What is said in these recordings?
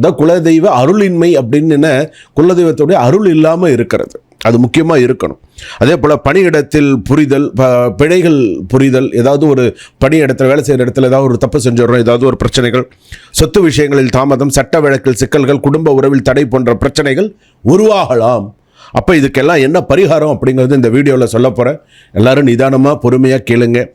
அதான் குலதெய்வ அருளின்மை அப்படின்னு என்ன? குலதெய்வத்துடைய அருள் இல்லாமல் இருக்கிறது. அது முக்கியமாக இருக்கணும். அதே போல் பணியிடத்தில் புரிதல் ப- பிழைகள் புரிதல் ஏதாவது ஒரு பணியிடத்தில் வேலை செய்கிற இடத்துல ஏதாவது ஒரு தப்பு செஞ்சிடறோம் ஏதாவது ஒரு பிரச்சனைகள் சொத்து விஷயங்களில் தாமதம் சட்ட வழக்கில் சிக்கல்கள் குடும்ப உறவில் தடை போன்ற பிரச்சனைகள் உருவாகலாம். அப்போ இதுக்கெல்லாம் என்ன பரிகாரம் அப்படிங்கிறது இந்த வீடியோவில் சொல்ல போகிறேன் எல்லாரும் நிதானமாக பொறுமையாக கேளுங்கள்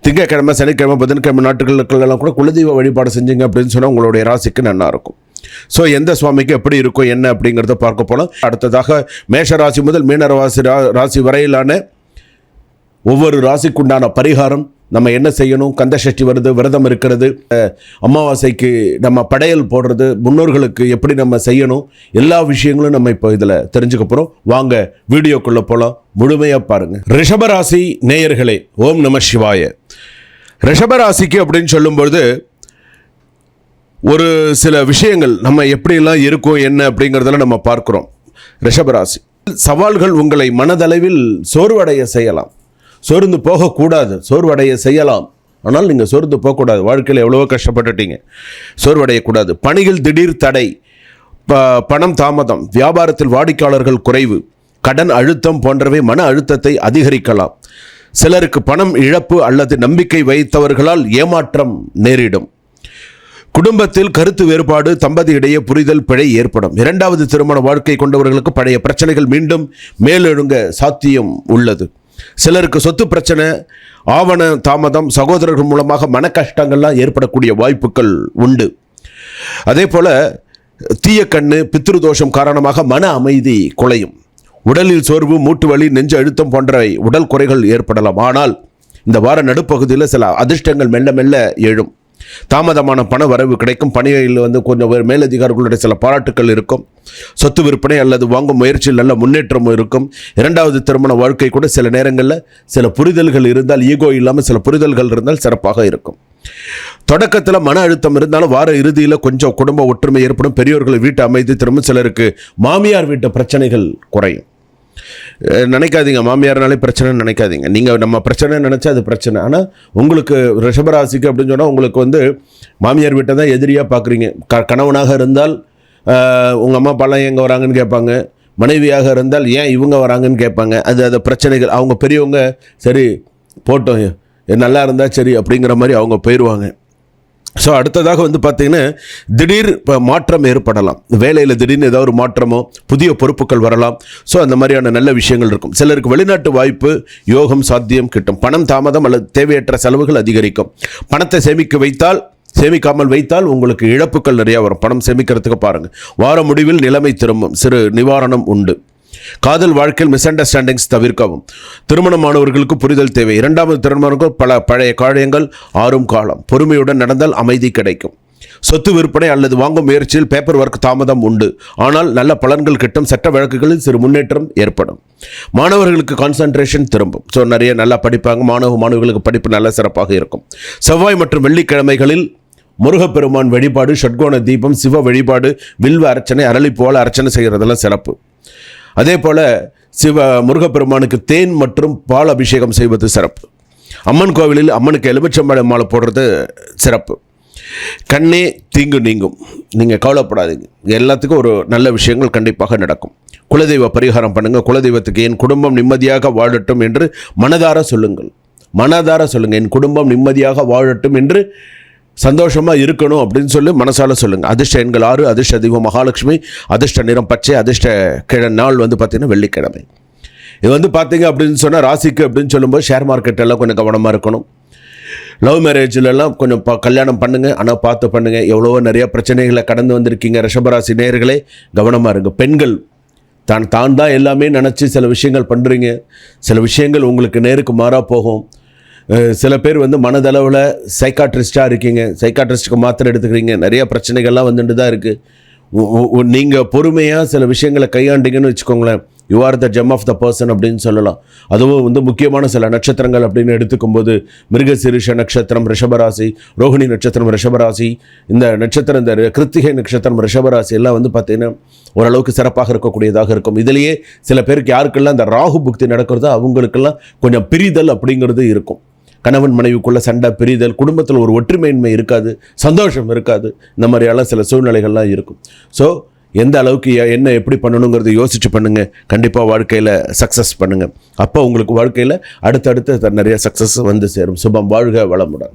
திங்கக்கிழமை சனிக்கிழமை புதன்கிழமை நாட்டுகளுக்கெல்லாம் கூட குலதெய்வ வழிபாடு செஞ்சீங்க அப்படின்னு சொன்னால் உங்களுடைய ராசிக்கு நல்லாயிருக்கும் ஸோ எந்த சுவாமிக்கு எப்படி இருக்கும் என்ன அப்படிங்கிறத பார்க்க போகலாம் அடுத்ததாக மேஷ ராசி முதல் மீனராசி ரா- ராசி வரையிலான ஒவ்வொரு ராசிக்குண்டான பரிகாரம் நம்ம என்ன செய்யணும்? கந்தசஷ்டி வருது விரதம் இருக்கிறது. அமாவாசைக்கு நம்ம படையல் போடுறது முன்னோர்களுக்கு எப்படி நம்ம செய்யணும்? எல்லா விஷயங்களும் நம்ம இப்போ இதில் தெரிஞ்சுக்க போகிறோம் வாங்க வீடியோக்குள்ளே போகலாம் முழுமையாக பாருங்கள் ரிஷபராசி நேயர்களே ஓம் நம சிவாய. ரிஷபராசிக்கு அப்படின்னு சொல்லும்பொழுது ஒரு சில விஷயங்கள் நம்ம எப்படியெல்லாம் இருக்கோம் என்ன அப்படிங்கிறதெல்லாம் நம்ம பார்க்குறோம். ரிஷபராசி. சவால்கள் உங்களை மனதளவில் சோர்வடைய செய்யலாம். சோர்ந்து போகக்கூடாது. சோர்வடைய செய்யலாம். ஆனால் நீங்கள் சோர்ந்து போகக்கூடாது. வாழ்க்கையில் எவ்வளவோ கஷ்டப்பட்டுட்டீங்க. சோர்வடையக்கூடாது. பணியில் திடீர் தடை. ப பணம் தாமதம். வியாபாரத்தில் வாடிக்கையாளர்கள் குறைவு. கடன் அழுத்தம் போன்றவை மன அழுத்தத்தை அதிகரிக்கலாம். சிலருக்கு பணம் இழப்பு அல்லது நம்பிக்கை வைத்தவர்களால் ஏமாற்றம் நேரிடும். குடும்பத்தில் கருத்து வேறுபாடு தம்பதியிடையே புரிதல் பிழை ஏற்படும். இரண்டாவது திருமண வாழ்க்கை கொண்டவர்களுக்கு பழைய பிரச்சனைகள் மீண்டும் மேலெழுங்க சாத்தியம் உள்ளது. சிலருக்கு சொத்து பிரச்சனை ஆவண தாமதம் சகோதரர்கள் மூலமாக மன கஷ்டங்கள்லாம் ஏற்படக்கூடிய வாய்ப்புகள் உண்டு. அதே போல் தீய கண்ணு பித்ருதோஷம் காரணமாக மன அமைதி குலையும். உடலில் சோர்வு மூட்டு வலி நெஞ்சு அழுத்தம் போன்றவை உடல் குறைகள் ஏற்படலாம். ஆனால் இந்த வார நடுப்பகுதியில் சில அதிர்ஷ்டங்கள் மெல்ல மெல்ல எழும். தாமதமான பண வரவு கிடைக்கும். பணியில் வந்து கொஞ்சம் மேலதிகாரிகளுடைய சில பாராட்டுக்கள் இருக்கும். சொத்து விற்பனை அல்லது வாங்கும் முயற்சியில் நல்ல முன்னேற்றம் இருக்கும். இரண்டாவது திருமண வாழ்க்கை கூட சில நேரங்களில் சில புரிதல்கள் இருந்தால் ஈகோ இல்லாமல் சில புரிதல்கள் இருந்தால் சிறப்பாக இருக்கும். தொடக்கத்தில் மன அழுத்தம் இருந்தாலும் வார இறுதியில் கொஞ்சம் குடும்ப ஒற்றுமை ஏற்படும். பெரியோர்கள் வீட்டு அமைதி திரும்ப சிலருக்கு மாமியார் வீட்டு பிரச்சனைகள் குறையும். நினைக்காதீங்க. மாமியார்னாலே பிரச்சனைன்னு நினைக்காதீங்க. நீங்கள் நம்ம பிரச்சனை நினச்சா அது பிரச்சனை. ஆனால் உங்களுக்கு ரிஷபராசிக்கு அப்படின்னு சொன்னால் உங்களுக்கு வந்து மாமியார் வீட்டை தான் எதிரியாக பார்க்குறீங்க. க கணவனாக இருந்தால் உங்கள் அம்மா பழம் எங்கே வராங்கன்னு கேட்பாங்க. மனைவியாக இருந்தால் ஏன் இவங்க வராங்கன்னு கேட்பாங்க. அது அது பிரச்சனைகள். அவங்க பெரியவங்க சரி போட்டோம். நல்லா இருந்தால் சரி அப்படிங்கிற மாதிரி அவங்க போயிடுவாங்க ஸோ அடுத்ததாக வந்து பார்த்தீங்கன்னா திடீர் இப்போ மாற்றம் ஏற்படலாம். வேலையில் திடீர்னு ஏதாவது ஒரு மாற்றமோ புதிய பொறுப்புகள் வரலாம். ஸோ அந்த மாதிரியான நல்ல விஷயங்கள் இருக்கும். சிலருக்கு வெளிநாட்டு வாய்ப்பு யோகம் சாத்தியம் கிட்டும். பணம் தாமதம் அல்லது தேவையற்ற செலவுகள் அதிகரிக்கும். பணத்தை சேமிக்க வைத்தால் சேமிக்காமல் வைத்தால் உங்களுக்கு இழப்புகள் நிறையா வரும். பணம் சேமிக்கிறதுக்கு பாருங்கள் வார முடிவில் நிலைமை திரும்பும். சிறு நிவாரணம் உண்டு. காதல் வாழ்க்கையில் மிஸ் அண்டர்ஸ்டாண்டிங்ஸ் தவிர்க்கவும். திருமணமானவர்களுக்கு புரிதல் தேவை. இரண்டாவது திருமணங்கள் பல பழைய காரியங்கள் ஆறும் காலம். பொறுமையுடன் நடந்தால் அமைதி கிடைக்கும். சொத்து விற்பனை அல்லது வாங்கும் முயற்சியில் பேப்பர் ஒர்க் தாமதம் உண்டு. ஆனால் நல்ல பலன்கள் கிட்டும். சட்ட வழக்குகளில் சிறு முன்னேற்றம் ஏற்படும். மாணவர்களுக்கு கான்சன்ட்ரேஷன் திரும்பும். ஸோ நிறைய நல்லா படிப்பாங்க. மாணவ மாணவர்களுக்கு படிப்பு நல்ல சிறப்பாக இருக்கும். செவ்வாய் மற்றும் வெள்ளிக்கிழமைகளில் முருகப்பெருமான் வழிபாடு ஷட்கோண தீபம் சிவ வழிபாடு வில்வ அர்ச்சனை அரளிப்போல அர்ச்சனை செய்கிறதெல்லாம் சிறப்பு. அதே போல் சிவ முருகப்பெருமானுக்கு தேன் மற்றும் பால் அபிஷேகம் செய்வது சிறப்பு. அம்மன் கோவிலில் அம்மனுக்கு எலுமிச்சம்பழம் மாலை போடுறது சிறப்பு. கண்ணே தீங்கு நீங்கும். நீங்கள் கவலைப்படாதீங்க. எல்லாத்துக்கும் ஒரு நல்ல விஷயங்கள் கண்டிப்பாக நடக்கும். குலதெய்வ பரிகாரம் பண்ணுங்கள் குலதெய்வத்துக்கு என் குடும்பம் நிம்மதியாக வாழட்டும் என்று மனதார சொல்லுங்கள். மனதார சொல்லுங்கள் என் குடும்பம் நிம்மதியாக வாழட்டும் என்று சந்தோஷமாக இருக்கணும் அப்படின்னு சொல்லி மனசால சொல்லுங்கள் அதிர்ஷ்ட எண்கள் ஆறு அதிர்ஷ்ட தெய்வம் மகாலட்சுமி அதிர்ஷ்ட நிறம் பச்சை அதிர்ஷ்ட கிழ நாள் வந்து பார்த்திங்கன்னா வெள்ளிக்கிழமை. இது வந்து பார்த்தீங்க அப்படின்னு சொன்னால் ராசிக்கு அப்படின்னு சொல்லும்போது ஷேர் மார்க்கெட்டெல்லாம் கொஞ்சம் கவனமாக இருக்கணும். லவ் மேரேஜ்லலாம் கொஞ்சம் ப கல்யாணம் பண்ணுங்கள் ஆனால் பார்த்து பண்ணுங்கள் எவ்வளவோ நிறையா பிரச்சனைகளை கடந்து வந்திருக்கீங்க. ரிஷபராசி நேயர்களே கவனமாக இருங்க. பெண்கள் தான் தான் தான் எல்லாமே நினச்சி சில விஷயங்கள் பண்ணுறீங்க சில விஷயங்கள் உங்களுக்கு நேருக்கு மாறாக போகும். சில பேர் வந்து மனதளவில் சைக்காட்ரிஸ்ட்டாக இருக்கீங்க. சைக்காட்ரிஸ்ட்டுக்கு மாத்திரை எடுத்துக்கிறீங்க. நிறைய பிரச்சனைகள்லாம் வந்துட்டு தான் இருக்குது நீங்கள் பொறுமையாக சில விஷயங்களை கையாண்டீங்கன்னு வச்சுக்கோங்களேன். You are the gem of the person அப்படின்னு சொல்லலாம். அதுவும் வந்து முக்கியமான சில நட்சத்திரங்கள் அப்படின்னு எடுத்துக்கும்போது மிருகசீரிஷ நட்சத்திரம் ரிஷபராசி ரோஹிணி நட்சத்திரம் ரிஷபராசி இந்த நட்சத்திரம் இந்த கிருத்திகை நட்சத்திரம் ரிஷபராசி எல்லாம் வந்து பார்த்தீங்கன்னா ஓரளவுக்கு சிறப்பாக இருக்கக்கூடியதாக இருக்கும். இதுலேயே சில பேருக்கு யாருக்கெல்லாம் இந்த ராகு புக்தி நடக்கிறதோ அவங்களுக்கெல்லாம் கொஞ்சம் பிரிதல் அப்படிங்கிறது இருக்கும். கணவன் மனைவிக்குள்ளே சண்டை பிரிதல் குடும்பத்தில் ஒரு ஒற்றுமையின்மை இருக்காது சந்தோஷம் இருக்காது. இந்த மாதிரியெல்லாம் சில சூழ்நிலைகள்லாம் இருக்கும். ஸோ எந்த அளவுக்கு என்ன எப்படி பண்ணணுங்கிறத யோசிச்சு பண்ணுங்கள் கண்டிப்பாக வாழ்க்கையில் சக்ஸஸ் பண்ணுங்கள் அப்போ உங்களுக்கு வாழ்க்கையில் அடுத்தடுத்து நிறைய சக்ஸஸ் வந்து சேரும். சுபம் வாழ்க வளமுடன்.